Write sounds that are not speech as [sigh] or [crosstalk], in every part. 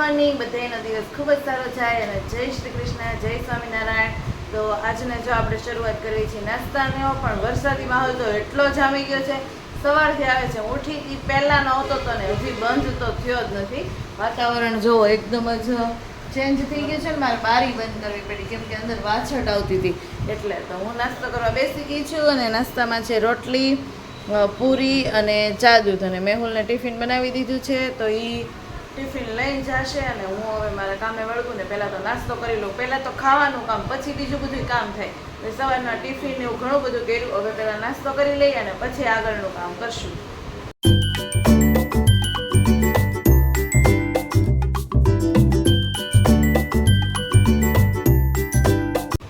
Morning બધાનો દિવસ ખૂબ જ સારો જાય અને જય શ્રી કૃષ્ણ, જય સ્વામિનારાયણ. તો આજને જો આપણે શરૂઆત કરવી છે નાસ્તાનો, પણ વરસાદી માહોલ તો એટલો જામી ગયો છે સવારથી આવે છે. ઉઠીથી પહેલાંનો આવતો તો ને, હજી બંધ તો થયો જ નથી. વાતાવરણ જો એકદમ જ ચેન્જ થઈ ગયું છે ને, મારે બારી બંધ કરવી પડી, કેમ કે અંદર વાછટ આવતી હતી. એટલે તો હું નાસ્તો કરવા બેસી ગઈ છું અને નાસ્તામાં છે રોટલી પૂરી અને ચા દૂધ અને મેહુલને ટિફિન બનાવી દીધું છે, તો એ ટિફિન લઈને જશે અને હું હવે મારા કામે વળગું ને પહેલાં તો નાસ્તો કરી લઉં. પહેલાં તો ખાવાનું કામ, પછી બીજું બધું કામ થાય. એટલે સવારના ટિફિન એવું ઘણું બધું કર્યું. હવે પહેલાં નાસ્તો કરી લઈએ અને પછી આગળનું કામ કરશું.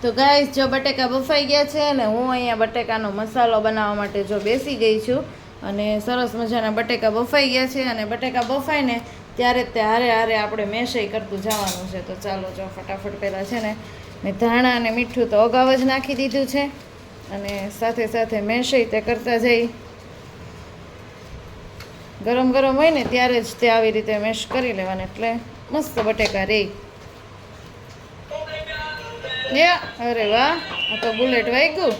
તો ગાઈસ જો બટેકા બફાઈ ગયા છે અને હું અહીંયા બટેકાનો મસાલો બનાવવા માટે જો બેસી ગઈ છું અને સરસ મજાના બટેકા બફાઈ ગયા છે અને બટેકા બફાય ત્યારે તે હારે આપણે મેશય કરતું જવાનું છે. તો ચાલો જો ફટાફટ પહેલાં છે ને મેં ધાણા અને મીઠું તો અગાઉ જ નાખી દીધું છે અને સાથે સાથે મેશય તે કરતા જઈ. ગરમ ગરમ હોય ને ત્યારે જ તે આવી રીતે મેશ કરી લેવાને એટલે મસ્ત બટેકા રે અરે વાહ, આ તો બુલેટ વાગ્યું.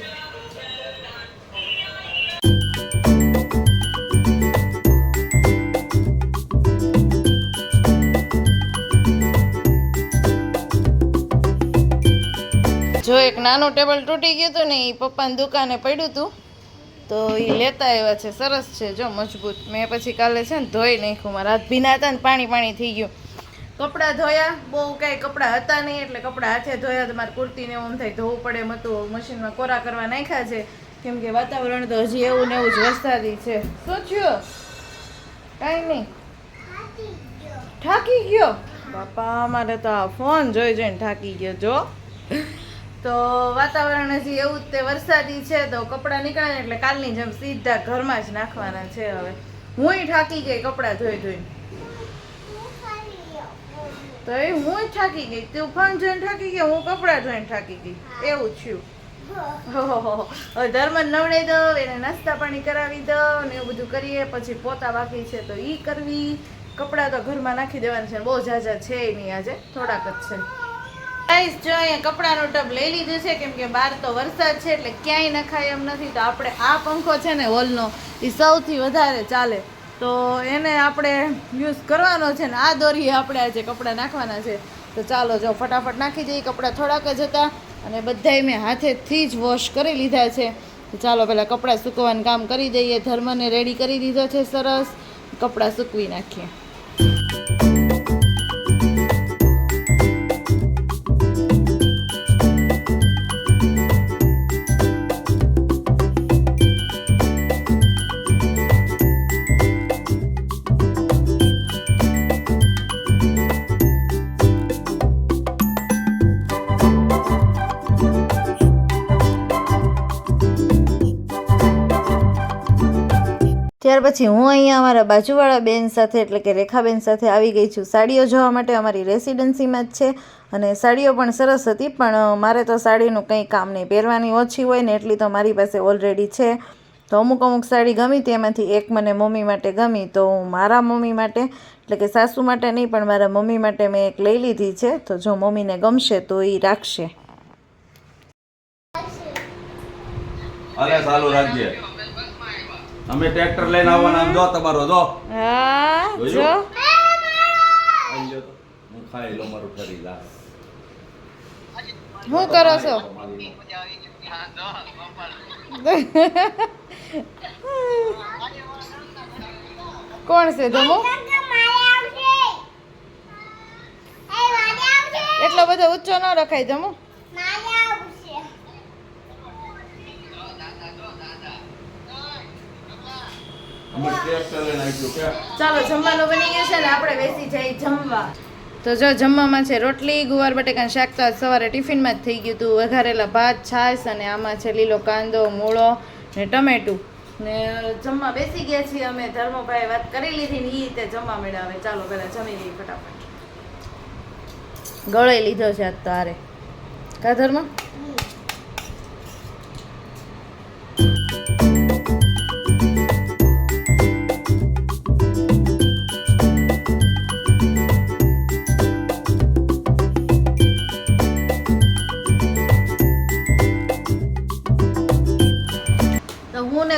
જો એક નાનું ટેબલ તૂટી ગયું હતું ને એ પપ્પાની દુકાને પડ્યું હતું તો એ લેતા આવ્યા છે. સરસ છે, જો મજબૂત. મેં પછી કાલે છે ને ધોઈ નાખ્યું. મારા હાથ ભીના હતા ને પાણી પાણી થઈ ગયું. કપડાં ધોયા, બહુ કાંઈ કપડાં હતા નહીં, એટલે કપડાં હાથે ધોયા તો મારે કુર્તીને એવું થાય, ધોવું પડે એમ હતું. મશીનમાં કોરા કરવા નાખ્યા છે. કેમ કે વાતાવરણ તો હજી એવું ને એવું જ વરસાદી છે. શું થયું? કાંઈ નહીં. થાકી ગયો? બાપા, મારે તો આ ફોન જોઈ જોઈને થાકી ગયો, જો. તો વાતાવરણ હજી એવું જ તે વરસાદી છે તો કપડાં નીકળે એટલે કાલની જેમ સીધા ઘરમાં જ નાખવાના છે હવે. હુંય થાકી ગઈ કપડાં ધોઈ ધોઈને. તો એ હું થાકી ગઈ. તું ફોન જોઈને થાકી ગઈ, હું કપડાં ધોઈને થાકી ગઈ. એવું થયું. ધર્મ નવડાવી દો, એને નાસ્તા પાણી કરાવી દો ને એવું બધું કરીએ. પછી પોતા બાકી છે તો એ કરવી. કપડાં તો ઘરમાં નાખી દેવાના છે બહુ ઝાઝા છે એની આજે. થોડાક જ છે. ગાઈસ, જો અહીંયા કપડાનો ટબ લઈ લીધું છે, કેમ કે બહાર તો વરસાદ છે, એટલે ક્યાંય નખાય એમ નથી. તો આપણે આ પંખો છે ને હોલનો એ સૌથી વધારે ચાલે. તો એને આપણે યુઝ કરવાનો છે ને, આ દોરીએ આપણે આજે કપડાં નાખવાના છે. તો ચાલો જો ફટાફટ નાખી દઈએ, કપડાં થોડાક જ હતા, અને બધાય મેં હાથેથી જ વોશ કરી લીધા છે. તો ચાલો પહેલાં કપડાં સૂકવવાનું કામ કરી દઈએ, ધર્મને રેડી કરી દીધો છે સરસ. કપડાં સૂકવી નાખીએ. ત્યાર પછી હું અહીંયા અમારા બાજુવાળા બેન સાથે, એટલે કે રેખાબેન સાથે આવી ગઈ છું. સાડીઓ જોવા માટે અમારી રેસિડન્સીમાં જ છે અને સાડીઓ પણ સરસ હતી, પણ મારે તો સાડીનું કંઈ કામ નહીં. પહેરવાની ઓછી હોય ને એટલી તો મારી પાસે ઓલરેડી છે. તો અમુક અમુક સાડી ગમી તેમાંથી એક મને મમ્મી માટે ગમી, તો હું મારા મમ્મી માટે, એટલે કે સાસુ માટે નહીં, પણ મારા મમ્મી માટે મેં એક લઈ લીધી છે. તો જો મમ્મીને ગમશે તો એ રાખશે. અરે, ચાલુ રાખજે. અમે ટ્રેક્ટર લઈને આવવાના. જો તમારો જો. હા જો. હું ખાઈ લો મારું ફરી લા હું કરો છો? [laughs] કોણ છે ધમુ? એટલો બધો ઊંચો ન રખાય ધમુ અમે ટ્રેક્ટર લઈને આવીશું કે ચાલો જમવાનું બની ગયું છે ને આપણે બેસી જઈ જમવા. તો જો જમવામાં છે રોટલી ગુવાર બટેકાનું શાક તો આજ સવારે ટિફિનમાં જ થઈ ગયું હતું. વઘારેલા ભાત છાશ અને આમાં છે લીલો કાંદો મૂળો ને ટમેટું. ને જમવા બેસી ગયા છીએ અમે. ધર્મભાઈ વાત કરી લીધી ને એ રીતે જમવા મળ્યા હવે ચાલો પહેલાં જમી લઈએ ફટાફટ. ગળે લીધો છે આજ તો આરે કા ધર્મ?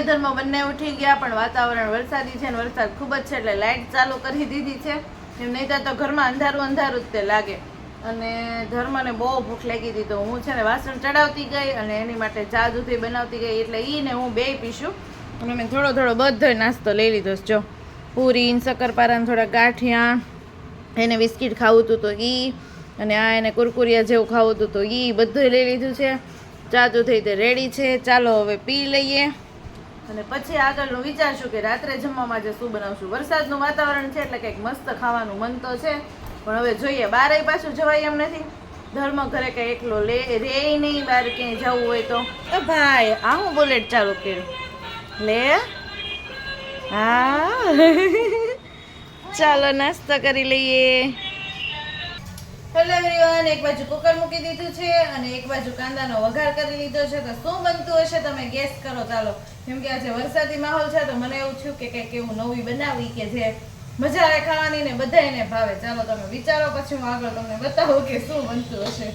તો હું ને ધર્મ બંને ઉઠી ગયા, પણ વાતાવરણ વરસાદી છે ને વરસાદ ખૂબ જ છે એટલે લાઇટ ચાલુ કરી દીધી છે. એમ નહીં તો ઘરમાં અંધારું અંધારું જ તે લાગે. અને ધર્મને બહુ ભૂખ લાગી હતી તો હું છે ને વાસણ ચડાવતી ગઈ અને એની માટે ચા દૂધી બનાવતી ગઈ એટલે ઈ ને હું બે પીશું. અને મેં થોડો થોડો બધો નાસ્તો લઈ લીધો જો, પૂરી ને શક્કરપારા ને થોડા ગાંઠિયા, એને બિસ્કિટ ખાવું હતું તો ઈ, અને આ એને કુરકુરિયા જેવું ખાવું હતું તો ઈ બધું લઈ લીધું છે. ચા દૂધી તે રેડી છે. ચાલો હવે પી લઈએ. અને પછી આગળનું વિચારશું કે રાત્રે જમવામાં જે શું બનાવશું. વરસાદનું વાતાવરણ છે એટલે કંઈક મસ્ત ખાવાનું મન તો છે. પણ હવે જોઈએ બારે પાછું જવાય એમ નથી. ધર્મ ઘરે કંઈ એકલો લે, રે નહીં બહાર ક્યાંય જવું હોય તો. ભાઈ, આ હું બુલેટ ચાલુ કર્યું. લે. હા. [laughs] ચાલો, નાસ્તો કરી લઈએ. હેલો એવરીવન એક બાજુ કુકર મૂકી દીધું છે અને એક બાજુ કાંદાનો વઘાર કરી લીધો છે. તો શું બનતું હશે તમે ગેસ કરો. ચાલો, કેમ કે આજે વરસાદી માહોલ છે, તો મને એવું થયું કે કંઈક એવું નવી બનાવી કે જે મજા આવે ખાવાની ને બધાને ભાવે. ચાલો, તમે વિચારો, પછી હું આગળ તમને બતાવું કે શું બનતું હશે.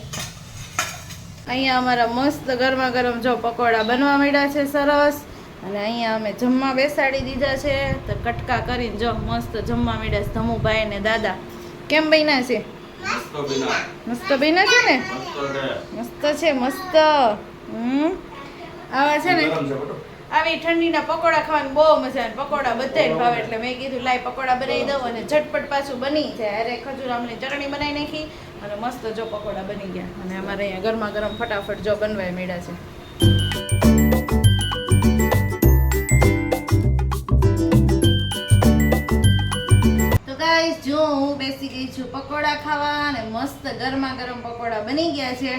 અહીંયા અમારા મસ્ત ગરમા ગરમ જો પકોડા બનવા માંડ્યા છે, સરસ. અને અહીંયા અમે જમવા બેસાડી દીધા છે. તો કટકા કરીને જો મસ્ત જમવા માંડ્યા ધમુભાઈ ને દાદા. કેમ બન્યા છે? મસ્ત બિના છે ને? મસ્ત છે. મસ્ત હમ. આવા છે ને. આવી ઠંડીના પકોડા ખાવાની બહુ મજા આવે પકોડા બધાય ભાવે એટલે મેં કીધું લાય પકોડા બનાવી દઉં અને ઝટપટ પાછું બની જાય. અરે ખજૂર આમની ચટણી બનાવી નાખી અને મસ્ત જો પકોડા બની ગયા. અને અમારે અહીંયા ગરમા ગરમ ફટાફટ જો બનવાય મળ્યા છે. છું પકોડા ખાવા અને મસ્ત ગરમા ગરમ પકોડા બની ગયા છે.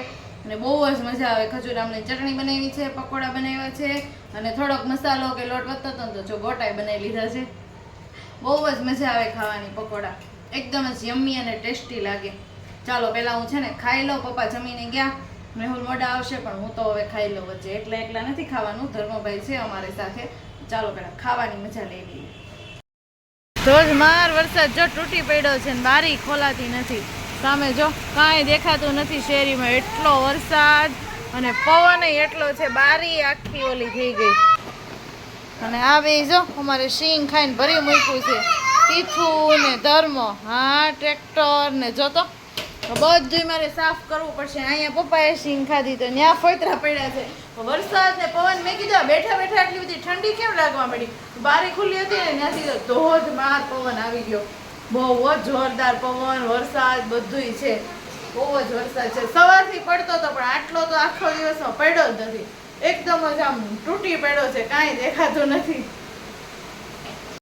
અને બહુ જ મજા આવે. ખજૂર આમની ચટણી બનાવી છે, પકોડા બનાવ્યા છે. અને થોડોક મસાલો કે લોટ વધતો હતો તો જો ગોટાઈ બનાવી લીધા છે. બહુ જ મજા આવે ખાવાની પકોડા. એકદમ જ યમ્મી અને ટેસ્ટી લાગે. ચાલો પહેલાં હું છે ને ખાઈ લઉં. પપ્પા જમીને ગયા. મેહુલ મોડા આવશે, પણ હું તો હવે ખાઈ લઉં વચ્ચે. એકલા એકલા નથી ખાવાનું. ધર્મભાઈ છે અમારી સાથે. ચાલો પહેલાં ખાવાની મજા લઈ લઈએ. ધોધમાર વરસાદ જો તૂટી પડ્યો છે ને બારી ખોલાતી નથી. સામે જો કાંઈ દેખાતું નથી શેરીમાં, એટલો વરસાદ અને પવન એટલો છે, બારી આખી ઓલી થઈ ગઈ. અને આ જો અમારે શીંગ ખાઈને ભરી મૂક્યું છે. તીથું ને ધર્મ, હા, ટ્રેક્ટર ને જોતો બધું મારે સાફ કરવું પડશે. અહીંયા પપ્પાએ શીંગ ખાધી તો ત્યાં ફોતરા પડ્યા છે. વરસાદ ને પવન મેં કીધું બેઠા બેઠા આટલી બધી ઠંડી કેમ લાગવા મળી બારી ખુલ્લી હતી ને, ત્યાંથી તો ધોધમાર પવન આવી ગયો. બહુ જ જોરદાર પવન, વરસાદ, બધુંય છે. બહુ જ વરસાદ છે. સવારથી પડતો હતો પણ આટલો તો આખો દિવસમાં પડ્યો જ નથી. એકદમ જ આમ તૂટી પડ્યો છે, કાંઈ દેખાતું નથી.